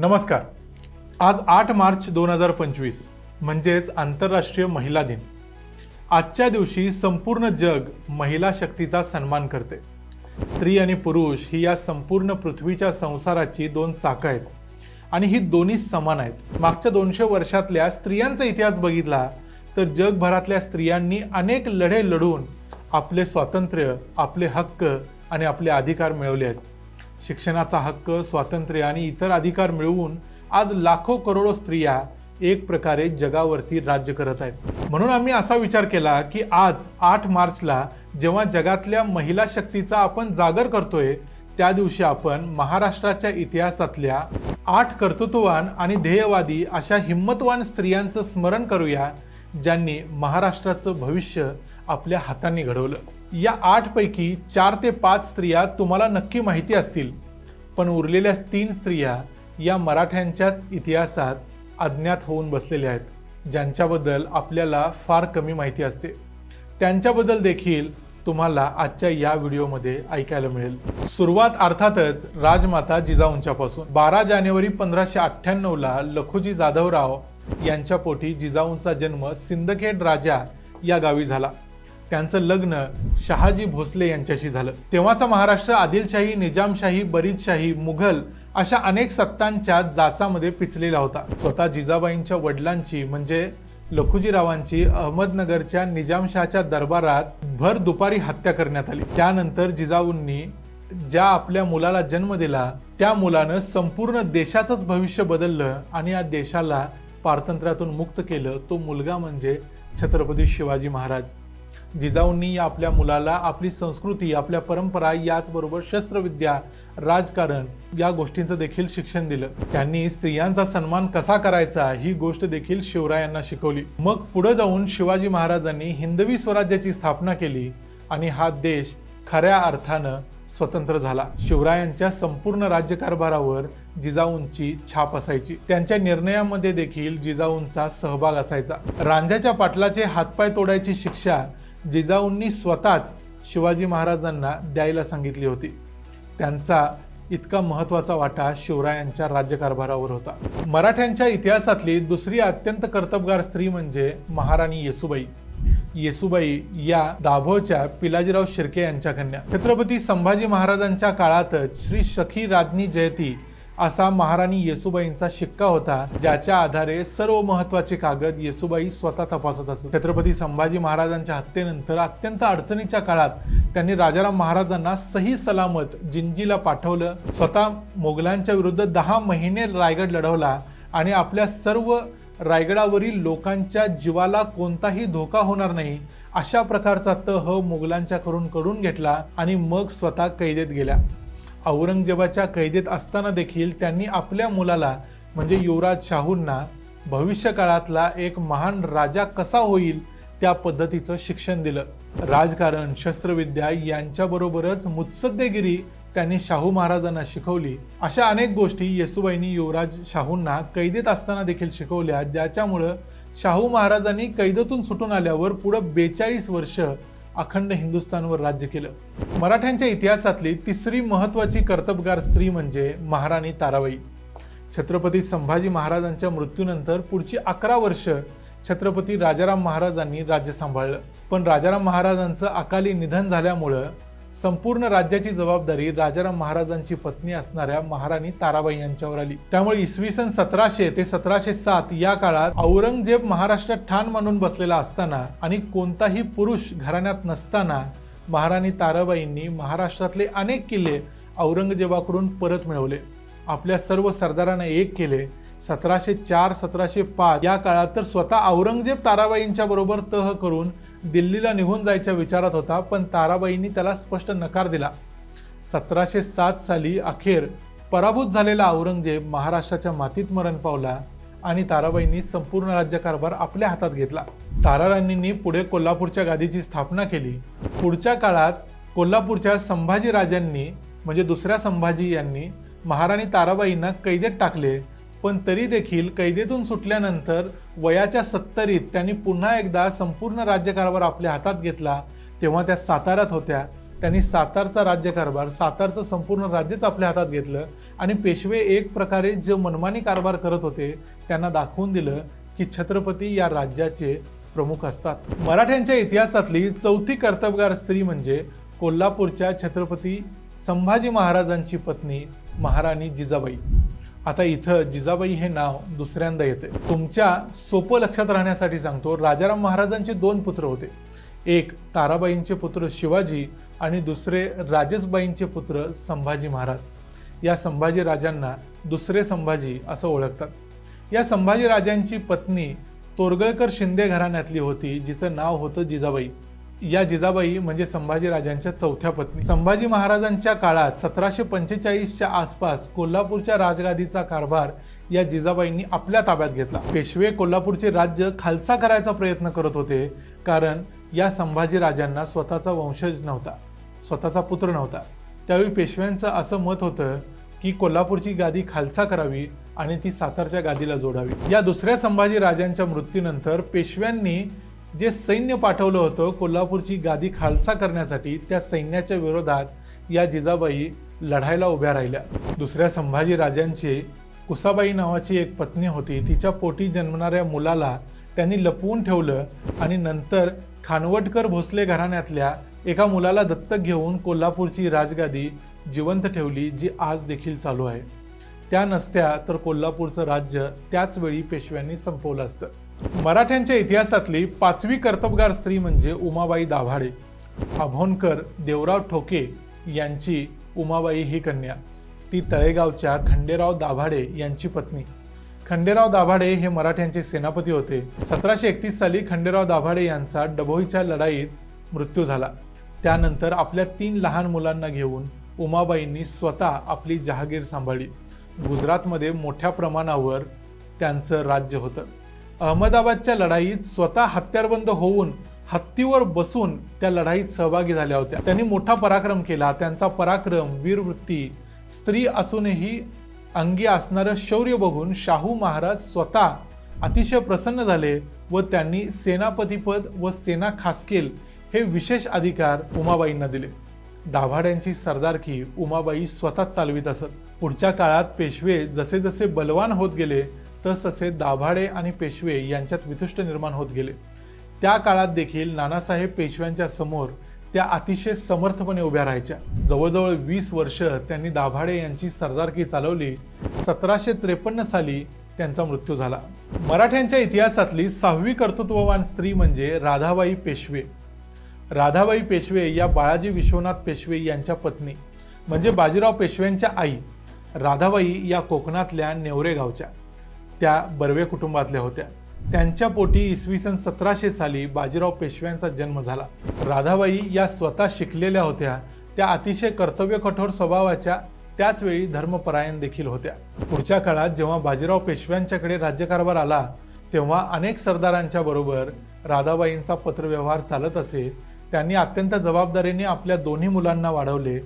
नमस्कार. आज आठ मार्च दोन हजार पंचवीस म्हणजेच आंतरराष्ट्रीय महिला दिन. आजच्या दिवशी संपूर्ण जग महिला शक्तीचा सन्मान करते. स्त्री आणि पुरुष ही या संपूर्ण पृथ्वीच्या संसाराची दोन चाकं आहेत. आणि ही दोन्ही समान आहेत. मागच्या दोनशे वर्षातल्या स्त्रियांचा इतिहास बघितला तर जगभरातल्या स्त्रियांनी अनेक लढे लढून आपले स्वातंत्र्य आपले हक्क आणि आपले अधिकार मिळवले आहेत. शिक्षणाचा हक्क स्वातंत्र्य आणि इतर अधिकार मिळवून आज लाखो करोडो स्त्रिया एक प्रकारे जगावरती राज्य करत आहेत. म्हणून आम्ही असा विचार केला की आज आठ मार्चला जेव्हा जगातल्या महिला शक्तीचा आपण जागर करतोय त्या दिवशी आपण महाराष्ट्राच्या इतिहासातल्या आठ कर्तृत्ववान आणि ध्येयवादी अशा हिंमतवान स्त्रियांचं स्मरण करूया ज्यांनी महाराष्ट्राचं भविष्य आपल्या हातांनी घडवलं. या आठपैकी चार ते पाच स्त्रिया तुम्हाला नक्की माहिती असतील. पण उरलेल्या तीन स्त्रिया या मराठ्यांच्याच इतिहासात अज्ञात होऊन बसलेल्या आहेत ज्यांच्याबद्दल आपल्याला फार कमी माहिती असते. त्यांच्याबद्दल देखील तुम्हाला आजच्या या व्हिडिओमध्ये ऐकायला मिळेल. सुरुवात अर्थातच राजमाता जिजाऊंच्यापासून. बारा जानेवारी पंधराशे अठ्ठ्याण्णवला लखुजी जाधवराव यांच्या पोटी जिजाऊंचा जन्म सिंदखेड राजा या गावी झाला. त्यांचं लग्न शहाजी भोसले यांच्याशी झालं. तेव्हाचा महाराष्ट्र आदिलशाही निजामशाही बरीदशाही मुघल अशा अनेक सत्तांच्या जाचामध्ये पिचलेला होता. स्वतः जिजाबाईंच्या वडिलांची म्हणजे लखुजीरावांची अहमदनगरच्या निजामशाहच्या दरबारात भर दुपारी हत्या करण्यात आली. त्यानंतर जिजाऊंनी ज्या आपल्या मुलाला जन्म दिला त्या मुलानं संपूर्ण देशाचंच भविष्य बदललं आणि या देशाला पारतंत्र्यातून मुक्त केलं तो मुलगा म्हणजे छत्रपती शिवाजी महाराज. जिजाऊंनी या आपल्या मुलाला आपली संस्कृती आपल्या परंपरा याचबरोबर शस्त्रविद्या राजकारण या गोष्टींचं देखील शिक्षण दिलं. त्यांनी स्त्रियांचा सन्मान कसा करायचा ही गोष्ट देखील शिवरायांना शिकवली. मग पुढे जाऊन शिवाजी महाराजांनी हिंदवी स्वराज्याची स्थापना केली आणि हा देश खऱ्या अर्थानं स्वतंत्र झाला. शिवरायांच्या संपूर्ण राज्यकारभारावर जिजाऊंची छाप असायची. त्यांच्या निर्णयामध्ये देखील जिजाऊंचा सहभाग असायचा. रांझ्याच्या पाटलाचे हातपाय तोडायची शिक्षा जिजाऊंनी स्वतःच शिवाजी महाराजांना द्यायला सांगितली होती. त्यांचा इतका महत्त्वाचा वाटा शिवरायांच्या राज्यकारभारावर होता. मराठ्यांच्या इतिहासातली दुसरी अत्यंत कर्तबगार स्त्री म्हणजे महाराणी येसुबाई. येसुबाई या दाभोळच्या पिलाजीराव शिर्के यांच्या कन्या. छत्रपती संभाजी महाराजांच्या काळातच श्री सखी राज्ञी जयती असा महाराणी येसुबाईंचा शिक्का होता ज्याच्या आधारे सर्व महत्त्वाचे कागद येसुबाई स्वतः तपासत असत छत्रपती संभाजी महाराजांच्या हत्येनंतर अत्यंत अडचणीच्या काळात त्यांनी राजाराम महाराजांना सही सलामत जिंजीला पाठवलं. स्वतः मोगलांच्या विरुद्ध दहा महिने रायगड लढवला आणि आपल्या सर्व रायगडावरील लोकांच्या जीवाला कोणताही धोका होणार नाही अशा प्रकारचा तह मुघलांच्याकडून करून घेतला आणि मग स्वतः कैदेत गेल्या. औरंगजेबाच्या कैदेत असताना देखील त्यांनी आपल्या मुलाला म्हणजे युवराज शाहूंना भविष्यकाळातला एक महान राजा कसा होईल त्या पद्धतीचं शिक्षण दिलं. राजकारण शस्त्रविद्या यांच्याबरोबरच मुत्सद्देगिरी त्यांनी शाहू महाराजांना शिकवली. अशा अनेक गोष्टी येसुबाईंनी युवराज शाहूंना कैदेत असताना देखील शिकवल्या ज्याच्यामुळं शाहू महाराजांनी कैदेतून सुटून आल्यावर पुढं बेचाळीस वर्ष अखंड हिंदुस्थानवर राज्य केलं. मराठ्यांच्या इतिहासातली तिसरी महत्वाची कर्तबगार स्त्री म्हणजे महाराणी ताराबाई. छत्रपती संभाजी महाराजांच्या मृत्यूनंतर पुढची अकरा वर्ष छत्रपती राजाराम महाराजांनी राज्य सांभाळलं. पण राजाराम महाराजांचं अकाली निधन झाल्यामुळं संपूर्ण राज्याची जबाबदारी राजाराम महाराजांची पत्नी असणाऱ्या महाराणी ताराबाई यांच्यावर आली. त्यामुळे इसवी सन सतराशे ते सतराशे सात या काळात औरंगजेब महाराष्ट्रात ठाण मानून बसलेला असताना आणि कोणताही पुरुष घराण्यात नसताना महाराणी ताराबाईंनी महाराष्ट्रातले अनेक किल्ले औरंगजेबाकडून परत मिळवले. आपल्या सर्व सरदारांना एक केले. सतराशे चार सतराशे पाच या काळात तर स्वतः औरंगजेब ताराबाईंच्या बरोबर तह करून दिल्लीला निघून जायच्या विचारात होता पण ताराबाईंनी त्याला स्पष्ट नकार दिला. सतराशे सात साली अखेर पराभूत झालेला औरंगजेब महाराष्ट्राच्या मातीत मरण पावला आणि ताराबाईंनी संपूर्ण राज्यकारभार आपल्या हातात घेतला. ताराराणींनी पुढे कोल्हापूरच्या गादीची स्थापना केली. पुढच्या काळात कोल्हापूरच्या संभाजी राजांनी म्हणजे दुसऱ्या संभाजी यांनी महाराणी ताराबाईंना कैदेत टाकले पण तरी देखील कैदेतून सुटल्यानंतर वयाच्या सत्तरीत त्यांनी पुन्हा एकदा संपूर्ण राज्यकारभार आपल्या हातात घेतला. तेव्हा त्या साताऱ्यात होत्या. त्यांनी सातारचा राज्यकारभार सातारचं संपूर्ण राज्यच आपल्या हातात घेतलं आणि पेशवे एक प्रकारे जे मनमानी कारभार करत होते त्यांना दाखवून दिलं की छत्रपती या राज्याचे प्रमुख असतात. मराठ्यांच्या इतिहासातली चौथी कर्तबगार स्त्री म्हणजे कोल्हापूरच्या छत्रपती संभाजी महाराजांची पत्नी महाराणी जिजाबाई. आता इथं जिजाबाई हे नाव दुसऱ्यांदा येते तुमच्या सोपं लक्षात राहण्यासाठी सांगतो राजाराम महाराजांचे दोन पुत्र होते. एक ताराबाईंचे पुत्र शिवाजी आणि दुसरे राजेशबाईंचे पुत्र संभाजी महाराज. या संभाजी राजांना दुसरे संभाजी असं ओळखतात. या संभाजी राजांची पत्नी तोरगळकर शिंदे घराण्यातली होती जिचं नाव होतं जिजाबाई. या जिजाबाई म्हणजे संभाजी राजांच्या चौथ्या पत्नी. संभाजी महाराजांच्या काळात सतराशे पंचेचाळीसच्या आसपास कोल्हापूरच्या राजगादीचा कारभार या जिजाबाईंनी आपल्या ताब्यात घेतला. पेशवे कोल्हापूरचे राज्य खालसा करायचा प्रयत्न करत होते कारण या संभाजी राजांना स्वतःचा वंशज नव्हता स्वतःचा पुत्र नव्हता. त्यावेळी पेशव्यांचं असं मत होतं की कोल्हापूरची गादी खालसा करावी आणि ती सातारच्या गादीला जोडावी. या दुसऱ्या संभाजी राजांच्या मृत्यूनंतर पेशव्यांनी जे सैन्य पाठवलं होतं कोल्हापूरची गादी खालसा करण्यासाठी त्या सैन्याच्या विरोधात या जिजाबाई लढायला उभ्या राहिल्या. दुसऱ्या संभाजी राजांची कुसाबाई नावाची एक पत्नी होती तिच्या पोटी जन्मणाऱ्या मुलाला त्यांनी लपवून ठेवलं आणि नंतर खानवटकर भोसले घराण्यातल्या एका मुलाला दत्तक घेऊन कोल्हापूरची राजगादी जिवंत ठेवली जी आज देखील चालू आहे. त्या नसत्या तर कोल्हापूरचं राज्य त्याच वेळी पेशव्यांनी संपवलं असतं. मराठ्यांच्या इतिहासातली पाचवी कर्तबगार स्त्री म्हणजे उमाबाई दाभाडे. अभोनकर देवराव ठोके यांची उमाबाई ही कन्या. ती तळेगावच्या खंडेराव दाभाडे यांची पत्नी. खंडेराव दाभाडे हे मराठ्यांचे सेनापती होते. सतराशे एकतीस साली खंडेराव दाभाडे यांचा डभोईच्या लढाईत मृत्यू झाला. त्यानंतर आपल्या तीन लहान मुलांना घेऊन उमाबाईंनी स्वतः आपली जहागीर सांभाळली. गुजरातमध्ये मोठ्या प्रमाणावर त्यांचं राज्य होतं. अहमदाबादच्या लढाईत स्वतः हत्यारबंद होऊन हत्तीवर बसून त्या लढाईत सहभागी झाल्या होत्या. त्यांनी मोठा पराक्रम केला. त्यांचा पराक्रम वीरवृत्ती स्त्री असूनही अंगी असणारं शौर्य बघून शाहू महाराज स्वतः अतिशय प्रसन्न झाले व त्यांनी सेनापतीपद व सेना खासकेल हे विशेष अधिकार उमाबाईंना दिले. दाभाड्यांची सरदारकी उमाबाई स्वतः चालवित असत. पुढच्या काळात पेशवे जसे जसे बलवान होत गेले तसतसे दाभाडे आणि पेशवे यांच्यात वितुष्ट निर्माण होत गेले. त्या काळात देखील नानासाहेब पेशव्यांच्या समोर त्या अतिशय समर्थपणे उभ्या राहायच्या. जवळजवळ वीस वर्ष त्यांनी दाभाडे यांची सरदारकी चालवली. सतराशे त्रेपन्न साली त्यांचा मृत्यू झाला. मराठ्यांच्या इतिहासातली सहावी कर्तृत्ववान स्त्री म्हणजे राधाबाई पेशवे. राधाबाई पेशवे या बाळाजी विश्वनाथ पेशवे यांच्या पत्नी म्हणजे बाजीराव पेशव्यांच्या आई राधाबाई या कोकणातल्या नेवरे गावच्या. त्या बर्वे कुटुंबातल्या होत्या. त्यांच्या पोटी इसवी सन सतराशे साली बाजीराव पेशव्यांचा जन्म झाला. राधाबाई या स्वतः शिकलेल्या होत्या. त्या अतिशय कर्तव्य कठोर स्वभावाच्या त्याचवेळी धर्मपरायण देखील होत्या. पुढच्या काळात जेव्हा बाजीराव पेशव्यांच्याकडे राज्यकारभार आला तेव्हा अनेक सरदारांच्या बरोबर राधाबाईंचा पत्रव्यवहार चालत असे त्यांनी अत्यंत जबाबदारीने आपल्या दोन्ही मुलांना वाढवले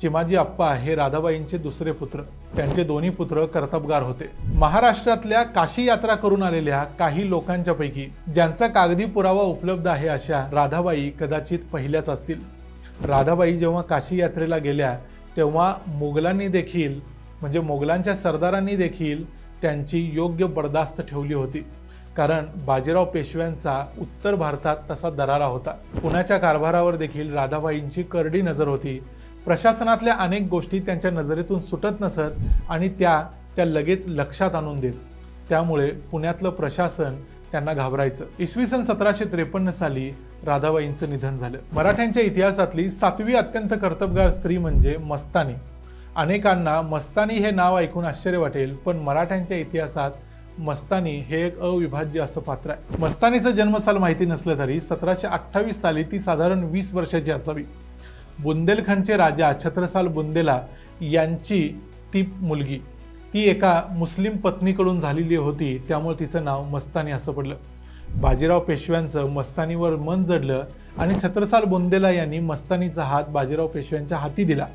चिमाजी अप्पा हे राधाबाईंचे दुसरे पुत्र. त्यांचे दोन्ही पुत्र कर्तबगार होते. महाराष्ट्रातल्या काशी यात्रा करून आलेल्या काही लोकांच्या पैकी ज्यांचा कागदी पुरावा उपलब्ध आहे अशा राधाबाई कदाचित पहिल्याच असतील. राधाबाई जेव्हा काशी यात्रेला गेल्या तेव्हा मोगलांनी देखील म्हणजे मोगलांच्या सरदारांनी देखील त्यांची योग्य बर्दास्त ठेवली होती. कारण बाजीराव पेशव्यांचा उत्तर भारतात तसा दरारा होता. पुण्याच्या कारभारावर देखील राधाबाईंची करडी नजर होती. प्रशासनातल्या अनेक गोष्टी त्यांच्या नजरेतून सुटत नसत आणि त्या त्या लगेच लक्षात आणून देत. त्यामुळे पुण्यातलं प्रशासन त्यांना घाबरायचं. इसवी सन सतराशे त्रेपन्न साली राधाबाईंचं निधन झालं. मराठ्यांच्या इतिहासातली सातवी अत्यंत कर्तबगार स्त्री म्हणजे मस्तानी. अनेकांना मस्तानी हे नाव ऐकून आश्चर्य वाटेल पण मराठ्यांच्या इतिहासात मस्तानी हे एक अविभाज्य असं पात्र आहे. मस्तानीचं जन्मसाल माहिती नसलं तरी सतराशे अठ्ठावीस साली ती साधारण वीस वर्षाची असावी. बुंदेलखंडचे राजा छत्रसाल बुंदेला यांची ती मुलगी. ती एका मुस्लिम पत्नीकडून झालेली होती त्यामुळे तिचं नाव मस्तानी असं पडलं. बाजीराव पेशव्यांचं मस्तानीवर मन जडलं आणि छत्रसाल बुंदेला यांनी मस्तानीचा हात बाजीराव पेशव्यांच्या हाती दिला.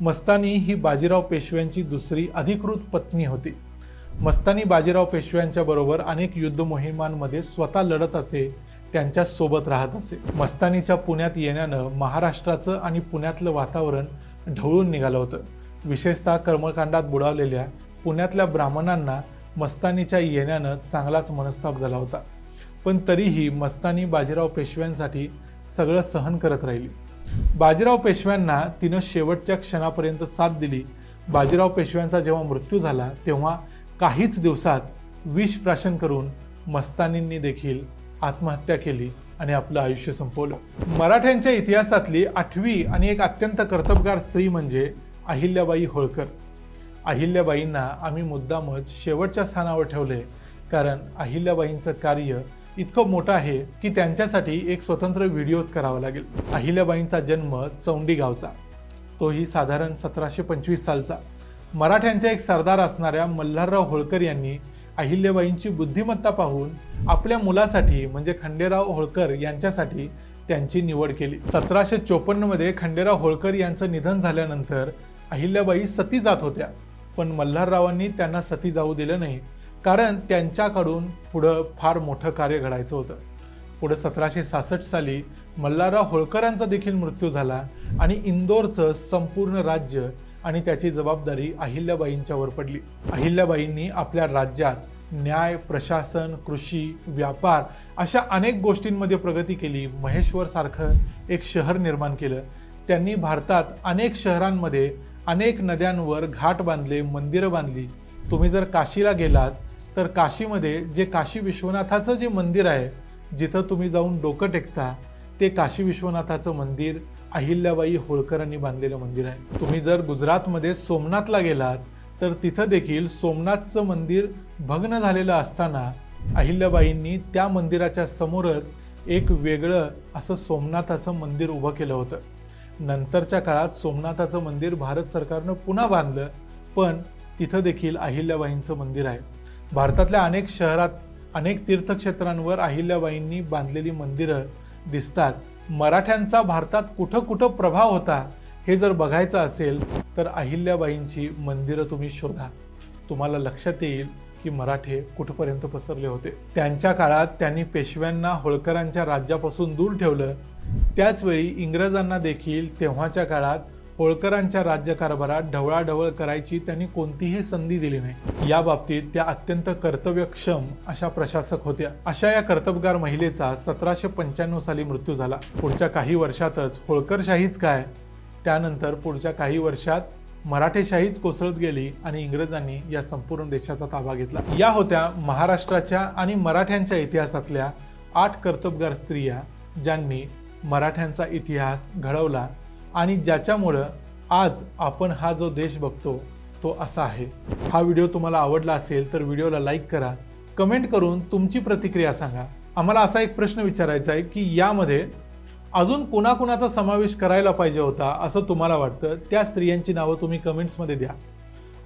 मस्तानी ही बाजीराव पेशव्यांची दुसरी अधिकृत पत्नी होती. मस्तानी बाजीराव पेशव्यांच्या बरोबर अनेक युद्ध मोहिमांमध्ये स्वतः लढत असे त्यांच्यासोबत राहत असे. मस्तानीच्या पुण्यात येण्यानं महाराष्ट्राचं आणि पुण्यातलं वातावरण ढवळून निघालं होतं. विशेषतः कर्मकांडात बुडावलेल्या पुण्यातल्या ब्राह्मणांना मस्तानीच्या येण्यानं चांगलाच मनस्ताप झाला होता. पण तरीही मस्तानी बाजीराव पेशव्यांसाठी सगळं सहन करत राहिली. बाजीराव पेशव्यांना तिनं शेवटच्या क्षणापर्यंत साथ दिली. बाजीराव पेशव्यांचा जेव्हा मृत्यू झाला तेव्हा काहीच दिवसात विष प्राशन करून मस्तानींनी देखील आत्महत्या केली आणि आपलं आयुष्य संपवलं. मराठ्यांच्या इतिहासातली आठवी आणि एक अत्यंत कर्तबगार स्त्री म्हणजे अहिल्याबाई होळकर. अहिल्याबाईंना आम्ही मुद्दामच शेवटच्या स्थानावर ठेवले कारण अहिल्याबाईंचं कार्य इतकं मोठं आहे की त्यांच्यासाठी एक स्वतंत्र व्हिडिओच करावा लागेल. अहिल्याबाईंचा जन्म चौंडी गावचा. तोही साधारण सतराशे पंचवीस सालचा. मराठ्यांच्या एक सरदार असणाऱ्या मल्हारराव होळकर यांनी अहिल्याबाईंची बुद्धिमत्ता पाहून आपल्या मुलासाठी म्हणजे खंडेराव होळकर यांच्यासाठी त्यांची निवड केली. सतराशे चोपन्नमध्ये खंडेराव होळकर यांचं निधन झाल्यानंतर अहिल्याबाई सती जात होत्या. पण मल्हाररावांनी त्यांना सती जाऊ दिलं नाही कारण त्यांच्याकडून पुढं फार मोठं कार्य घडायचं होतं. पुढं सतराशे सासष्ट साली मल्हारराव होळकरांचा देखील मृत्यू झाला आणि इंदोरचं संपूर्ण राज्य आणि त्याची जबाबदारी अहिल्याबाईंच्यावर पडली. अहिल्याबाईंनी आपल्या राज्यात न्याय प्रशासन कृषी व्यापार अशा अनेक गोष्टींमध्ये प्रगती केली. महेश्वर सारखं एक शहर निर्माण केलं. त्यांनी भारतात अनेक शहरांमध्ये अनेक नद्यांवर घाट बांधले मंदिरं बांधली. तुम्ही जर काशीला गेलात तर काशीमध्ये जे काशी विश्वनाथाचं जे मंदिर आहे जिथं तुम्ही जाऊन डोकं टेकता ते काशी विश्वनाथाचं मंदिर अहिल्याबाई होळकरांनी बांधलेलं मंदिर आहे. तुम्ही जर गुजरातमध्ये सोमनाथला गेलात तर तिथं देखील सोमनाथचं मंदिर भग्न झालेलं असताना अहिल्याबाईंनी त्या मंदिराच्या समोरच एक वेगळं असं सोमनाथाचं मंदिर उभं केलं होतं. नंतरच्या काळात सोमनाथाचं मंदिर भारत सरकारनं पुन्हा बांधलं पण तिथं देखील अहिल्याबाईंचं मंदिर आहे. भारतातल्या अनेक शहरात अनेक तीर्थक्षेत्रांवर अहिल्याबाईंनी बांधलेली मंदिरं दिसतात. मराठ्यांचा भारतात कुठं कुठं प्रभाव होता हे जर बघायचं असेल तर अहिल्याबाईंची मंदिरं तुम्ही शोधा. तुम्हाला लक्षात येईल की मराठे कुठपर्यंत पसरले होते. त्यांच्या काळात त्यांनी पेशव्यांना होळकरांच्या राज्यापासून दूर ठेवलं. त्याचवेळी इंग्रजांना देखील तेव्हाच्या काळात होळकरांच्या राज्यकारभारात ढवळाढवळ करायची त्यांनी कोणतीही संधी दिली नाही. या बाबतीत त्या अत्यंत कर्तव्यक्षम अशा प्रशासक होत्या. अशा या कर्तबगार महिलेचा सतराशे पंच्याण्णव साली मृत्यू झाला. पुढच्या काही वर्षातच होळकरशाहीच काय? त्यानंतर पुढच्या काही वर्षात मराठेशाहीच कोसळत गेली आणि इंग्रजांनी या संपूर्ण देशाचा ताबा घेतला. या होत्या महाराष्ट्राच्या आणि मराठ्यांच्या इतिहासातल्या आठ कर्तबगार स्त्रिया ज्यांनी मराठ्यांचा इतिहास घडवला आणि ज्याच्यामुळं आज आपण हा जो देश बघतो तो असा आहे. हा व्हिडिओ तुम्हाला आवडला असेल तर व्हिडिओला लाईक करा. कमेंट करून तुमची प्रतिक्रिया सांगा. आम्हाला असा एक प्रश्न विचारायचा आहे की यामध्ये अजून कुणाकुणाचा समावेश करायला पाहिजे होता असं तुम्हाला वाटतं? त्या स्त्रियांची नावं तुम्ही कमेंट्समध्ये द्या.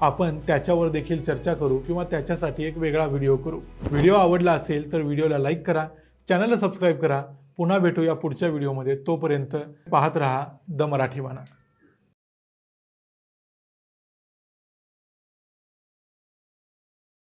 आपण त्याच्यावर देखील चर्चा करू किंवा त्याच्यासाठी एक वेगळा व्हिडिओ करू. व्हिडिओ आवडला असेल तर व्हिडिओला लाईक करा. चॅनलला सबस्क्राईब करा. पुन्हा भेटूया पुढच्या व्हिडिओमध्ये. तोपर्यंत पाहत रहा द मराठी वाणा.